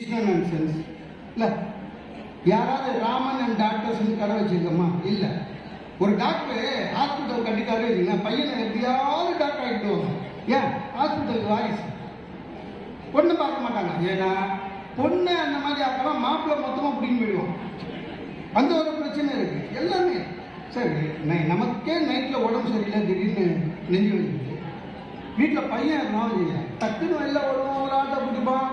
Sense இல்லை. யாராவது Raman and டாக்டர்ஸ்னு கடை வச்சிருக்கோமா? இல்லை. ஒரு டாக்டர் ஹாஸ்பிட்டல் கட்டிக்காரே இருக்கீங்க பையனை எப்படியாவது டாக்டர் ஆகிட்டு ஏன்? ஹாஸ்பிட்டலுக்கு வாரிசு. பொண்ணு பார்க்க மாட்டாங்க. ஏன்னா பொண்ணு அந்த மாதிரி ஆக்கலாம் மாப்பிள்ளை மொத்தமாக பிடிங்கி போயிடுவோம் அந்த ஒரு பிரச்சனை இருக்கு. எல்லாமே. சரி நை- நமக்கே நைட்டில் உடம்பு சரியில்லை திடீர்னு நெஞ்சு வலிக்குது. வீட்டில் பையன் இருந்தாலும் டக்குன்னு வெளில வருவோம் ஒரு ஆட்டை பிடிப்பான்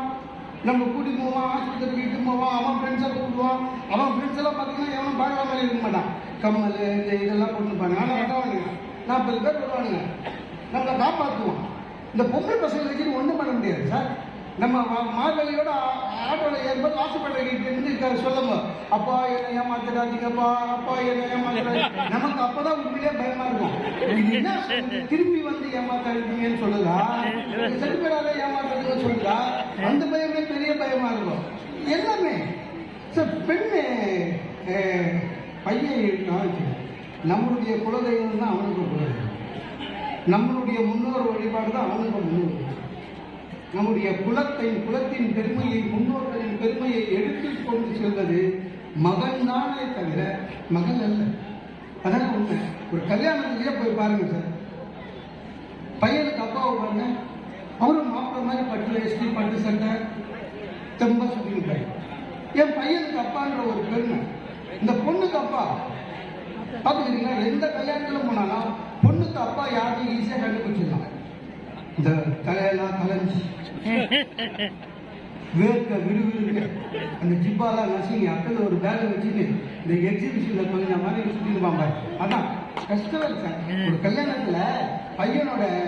நம்ம கூட்டி போவான் ஆஸ்பத்திரி வீட்டு போவான் அவன் ஃப்ரெண்ட்ஸை கூப்பிடுவான் அவன் ஃப்ரெண்ட்ஸ் எல்லாம் பார்த்தீங்கன்னா எவனும் பார்க்குற மாதிரி இருக்க மாட்டான். கம்மல் இந்த இதெல்லாம் போட்டுப்பாங்க ஆனால் வரவானுங்க நாற்பது பேர் வருவானுங்க. நம்மளை காப்பாற்றுவோம் இந்த பொம்பளை பசங்களை வச்சுட்டு ஒன்றும் பண்ண முடியாது சார். நம்ம மார்கழியோட ஆ- ஆட்டோவில் ஏறும்போது இருந்து சொல்லுங்க. அப்பா என்ன ஏமாத்திடாதீங்கப்பா. அப்பா என்ன ஏமாத்திடாதீங்க. நமக்கு அப்பதான் உண்மையிலே பயமா இருக்கும். திருப்பி என்ன திரும்பி வந்து ஏமாத்தாதீங்கன்னு சொல்லுதா? செல்பேடால ஏமாத்தாதீங்கன்னு சொல்லுதா? அந்த பயமே பெரிய பயமா இருக்கும் எல்லாமே சார் பெண்ணு பையன் இருக்கான் நம்மளுடைய குலதெய்வம் தான் அவனுக்கு குலதெய்வம். நம்மளுடைய முன்னோர் வழிபாடு தான் அவனுக்கு முன்னோர் நம்முடைய குலத்தை குலத்தின் பெருமையை முன்னோர்களின் பெருமையை எடுத்து கொண்டு செல்வது மகன் தானே தவிர மகள் அல்ல. அதான் உண்மை. ஒரு கல்யாணத்துலேயே போய் பாருங்க சார். பையனுக்கு அப்பாவை பாருங்க. அவரும் மாப்பிள்ள மாதிரி பட்டு வேஷ்டி பட்டு சட்டை தெம்ப சுத்திருப்பாரு என் பையனுக்கு அப்பான்ற ஒரு பெருமை இந்த பொண்ணுக்கு அப்பா. பார்த்துக்கிறீங்களா எந்த கல்யாணத்துல போனாலும் பொண்ணுக்கு அப்பா யாரையும் ஈஸியாக கண்டுபிடிச்சிடலாம். இந்த தலையெல்லாம் கலைஞ்சி. வேர்க்க விடுவிடுங்க அந்த ஜிப்பாலாம் நசிங்க அக்கல ஒரு பேலை வச்சுன்னு இந்த எக்ஸிபிஷன்ல கொஞ்சம் மாதிரி சுற்றிருப்பாங்க அதான் கஷ்டம் சார் ஒரு கல்யாணத்துல பையனோட